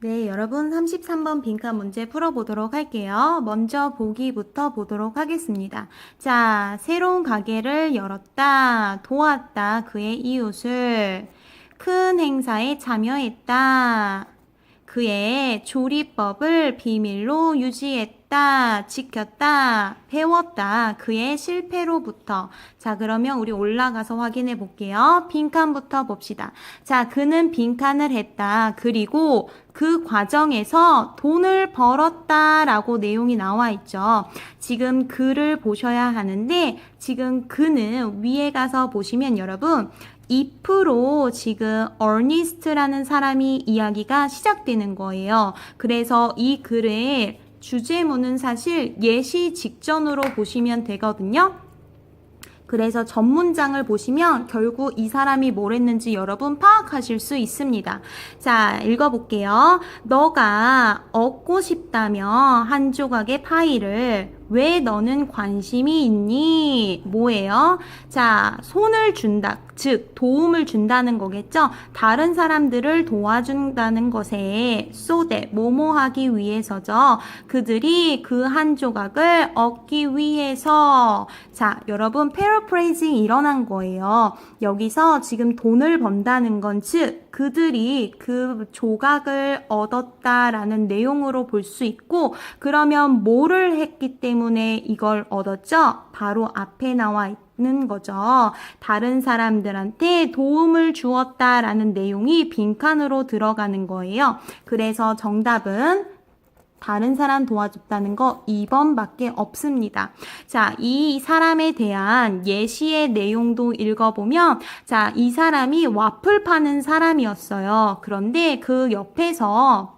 네, 여러분 33번 빈칸 문제 풀어보도록 할게요. 먼저 보기부터 보도록 하겠습니다. 자, 새로운 가게를 열었다, 도왔다, 그의 이웃을 큰 행사에 참여했다. 그의 조리법을 비밀로 유지했다, 지켰다, 배웠다. 그의 실패로부터. 자, 그러면 우리 올라가서 확인해 볼게요. 빈칸부터 봅시다. 자, 그는 빈칸을 했다. 그리고 그 과정에서 돈을 벌었다 라고 내용이 나와 있죠. 지금 글을 보셔야 하는데, 지금 그는 위에 가서 보시면 여러분, if로 지금 earnest라는 사람이 이야기가 시작되는 거예요. 그래서 이 글의 주제문은 사실 예시 직전으로 보시면 되거든요. 그래서 전문장을 보시면 결국 이 사람이 뭘 했는지 여러분 파악하실 수 있습니다. 자, 읽어볼게요. 너가 얻고 싶다면 한 조각의 파이를 왜 너는 관심이 있니? 뭐예요? 자, 손을 준다. 즉, 도움을 준다는 거겠죠? 다른 사람들을 도와준다는 것에 that, 뭐뭐 하기 위해서죠. 그들이 그 한 조각을 얻기 위해서. 자, 여러분, paraphrasing 일어난 거예요. 여기서 지금 돈을 번다는 건 즉, 그들이 그 조각을 얻었다라는 내용으로 볼 수 있고, 그러면 뭐를 했기 때문에 이걸 얻었죠? 바로 앞에 나와 있는 거죠. 다른 사람들한테 도움을 주었다라는 내용이 빈칸으로 들어가는 거예요. 그래서 정답은 다른 사람 도와줬다는 거 2번밖에 없습니다. 자, 이 사람에 대한 예시의 내용도 읽어보면, 자, 이 사람이 와플 파는 사람이었어요. 그런데 그 옆에서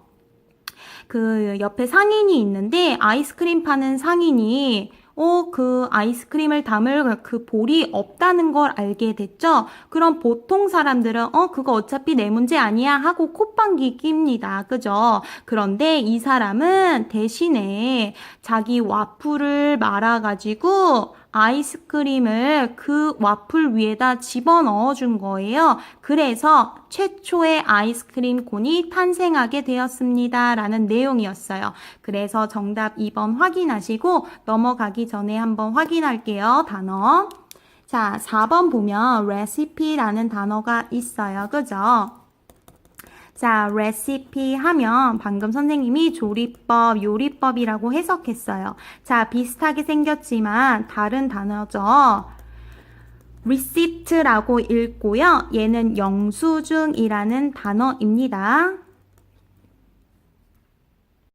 그 옆에 상인이 있는데 아이스크림 파는 상인이 어, 그 아이스크림을 담을 그 볼이 없다는 걸 알게 됐죠? 그럼 보통 사람들은, 어, 그거 어차피 내 문제 아니야 하고 콧방귀 낍니다. 그죠? 그런데 이 사람은 대신에 자기 와플을 말아가지고 아이스크림을 그 와플 위에다 집어넣어 준 거예요. 그래서 최초의 아이스크림 콘이 탄생하게 되었습니다. 라는 내용이었어요. 그래서 정답 2번 확인하시고 넘어가기 전에 한번 확인할게요. 단어. 자, 4번 보면 recipe라는 단어가 있어요. 그죠? 자, 레시피 하면 방금 선생님이 조리법, 요리법이라고 해석했어요. 자, 비슷하게 생겼지만 다른 단어죠. receipt라고 읽고요. 얘는 영수증이라는 단어입니다.